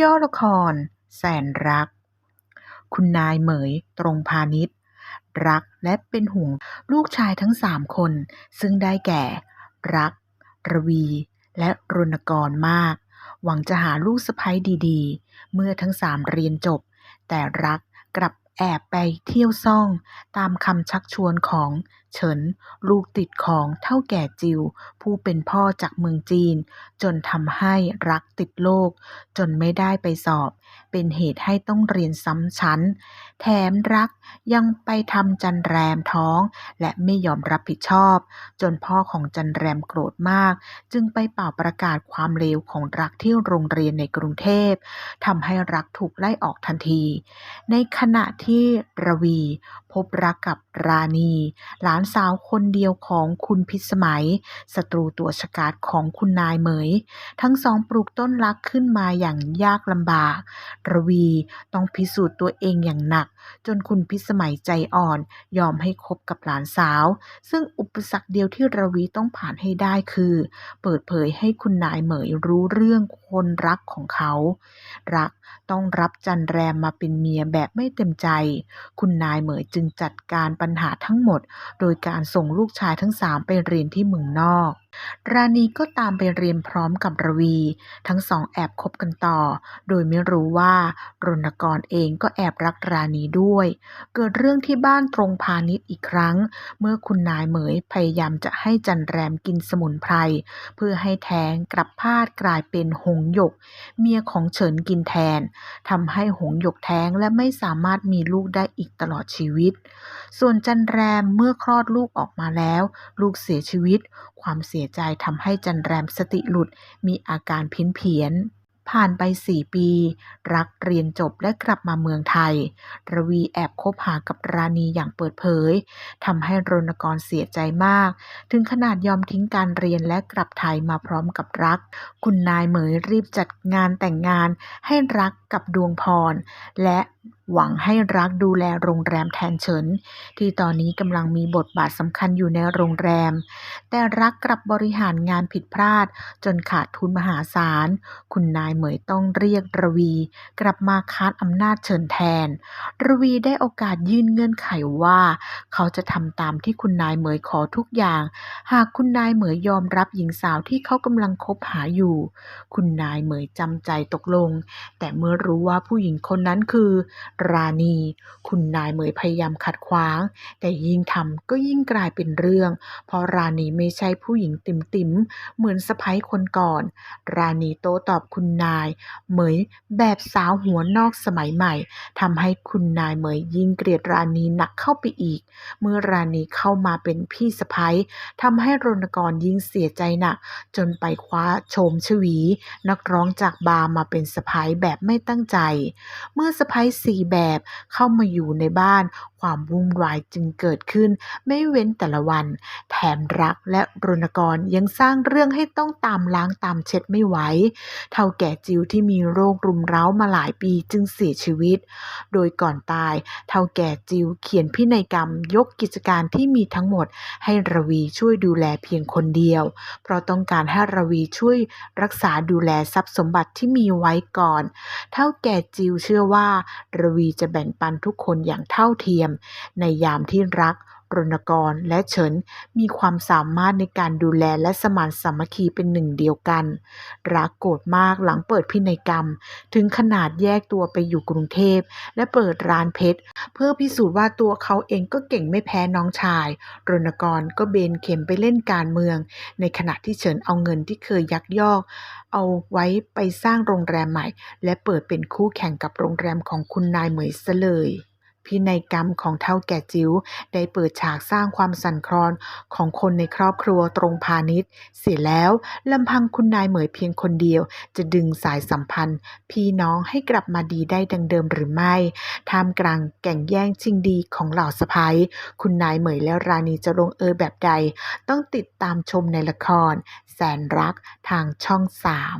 ย่อละคร แสนรัก คุณนายเหมยตรงพาณิชย์ รักและเป็นห่วงลูกชายทั้งสามคน ซึ่งได้แก่ รัก ระวี และรณกรมาก หวังจะหาลูกสะใภ้ดีๆ เมื่อทั้งสามเรียนจบ แต่รักกลับแอบไปเที่ยวซ่อง ตามคำชักชวนของ เฉิน ลูกติดของเท่าแก่จิว ผู้เป็นพ่อจากเมืองจีน จนทำให้รักติดโรคจนไม่ได้ไปสอบ เป็นเหตุให้ต้องเรียนซ้ำชั้น แถมรักยังไปทำจันแรมท้อง และไม่ยอมรับผิดชอบ จนพ่อของจันแรมโกรธมาก จึงไปเป่าประกาศความเลวของรักที่โรงเรียนในกรุงเทพทำให้รักถูกไล่ออกทันที ในขณะที่ระวี บรักกับราณี หลานสาวคนเดียวของคุณพิสมัยศัตรูตัวฉกาจของคุณนายเหมย ทั้งสองปลูกต้นรักขึ้นมาอย่างยากลำบาก ระวีต้องพิสูจน์ตัวเองอย่างหนัก จนคุณพิสมัยใจอ่อนยอมให้คบกับหลานสาว ซึ่งอุปสรรคเดียวที่ระวีต้องผ่านให้ได้คือ เปิดเผยให้คุณนายเหมยรู้เรื่องคนรักของเขา รัก ต้องรับจันแรมมาเป็นเมียแบบไม่เต็มใจ คุณนายเหมยจึงจัดการปัญหาทั้งหมด โดยการส่งลูกชายทั้งสามไปเรียนที่เมืองนอก ราณีก็ตามไปเรียนพร้อมกับระวี ทั้งสองแอบคบกันต่อ โดยไม่รู้ว่ารณกรเองก็แอบรักราณีด้วย เกิดเรื่องที่บ้านตรงพาณิชย์อีกครั้ง เมื่อคุณนายเหมยพยายามจะให้จันแรมกินสมุนไพรเพื่อให้แท้งกลับพลาดกลายเป็นหงหยก เมียของเฉินกินแทนทำให้หงหยกแท้งและไม่สามารถมีลูกได้อีกตลอดชีวิต ส่วนจันแรมเมื่อคลอดลูกออกมาแล้ว ลูกเสียชีวิต ความเสียใจทำให้จันแรมสติหลุดมีอาการเพี้ยนเพียนผ่านไปสี่ปี รักเรียนจบและกลับมาเมืองไทย ระวีแอบคบหากับราณีอย่างเปิดเผยทำให้รณกรเสียใจมาก ถึงขนาดยอมทิ้งการเรียนและกลับไทยมาพร้อมกับรัก คุณนายเหมยรีบจัดงานแต่งงานให้รักกับดวงพร และหวังให้รักดูแลโรงแรมแทนเฉิน ที่ตอนนี้กำลังมีบทบาทสำคัญอยู่ในโรงแรม แต่รักกลับบริหารงานผิดพลาด จนขาดทุนมหาศาล คุณนายเหมยต้องเรียกระวี กลับมาค้านอำนาจเฉินแทน ระวีได้โอกาสยื่นเงื่อนไขว่า เขาจะทำตามที่คุณนายเหมยขอทุกอย่าง หากคุณนายเหมยยอมรับหญิงสาวที่เขากำลังคบหาอยู่ คุณนายเหมยจำใจตกลง แต่เมื่อรู้ว่าผู้หญิงคนนั้นคือราณี คุณนายเหมยพยายามขัดขวาง แต่ยิ่งทำก็ยิ่งกลายเป็นเรื่อง เพราะราณีไม่ใช่ผู้หญิงติ่มติมเหมือนสะพ้ยคนก่อน ราณีโต้ตอบคุณนาย เหมยแบบสาวหัวนอกสมัยใหม่ทำให้คุณนายเหมยยิ่งเกลียดราณีหนักเข้าไปอีก เมื่อราณีเข้ามาเป็นพี่สะพ้ยทำให้รณกรยิ่งเสียใจหนักจนไปคว้าโชมชวี นักร้องจากบาร์มาเป็นสะพ้ยแบบไม่ตั้งใจ เมื่อสะพ้ยสี่แบบเข้ามาอยู่ในบ้านความวุ่นวายจึงเกิดขึ้น ไม่เว้นแต่ละวัน แถมรักและรณกรยังสร้างเรื่องให้ต้องตามล้างตามเช็ดไม่ไหว เท่าแก่จิวที่มีโรครุมเร้ามาหลายปีจึงเสียชีวิต โดยก่อนตาย เท่าแก่จิวเขียนพินัยกรรมยกกิจการที่มีทั้งหมด ให้ระวีช่วยดูแลเพียงคนเดียว เพราะต้องการให้ระวีช่วยรักษาดูแลทรัพย์สมบัติที่มีไว้ก่อน เท่าแก่จิวเชื่อว่าระวีจะแบ่งปันทุกคนอย่างเท่าเทียมในยามที่รักรณกรและเฉินมีความสามารถในการดูแลและสมานสามัคคีเป็นหนึ่งเดียวกัน รักโกรธมากหลังเปิดพินัยกรรม ถึงขนาดแยกตัวไปอยู่กรุงเทพ และเปิดร้านเพชร เพื่อพิสูจน์ว่าตัวเขาเองก็เก่งไม่แพ้น้องชาย รณกรก็เบนเข็มไปเล่นการเมือง ในขณะที่เฉินเอาเงินที่เคยยักยอก เอาไว้ไปสร้างโรงแรมใหม่ และเปิดเป็นคู่แข่งกับโรงแรมของคุณนายเหมยซะเลย พินัยกรรมของเท่าแก่จิ๋วได้เปิดฉากสร้างความสั่นคลอนของคนในครอบครัวตรงพาณิชย์ เสียแล้วลำพังคุณนายเหมยเพียงคนเดียว จะดึงสายสัมพันธ์ พี่น้องให้กลับมาดีได้ดังเดิมหรือไม่ท่ามกลางแก่งแย่งชิงดีของเหล่าสะพ้ยคุณนายเหมยและราณีจะลงเอยแบบใด ต้องติดตามชมในละคร แสนรักทางช่องสาม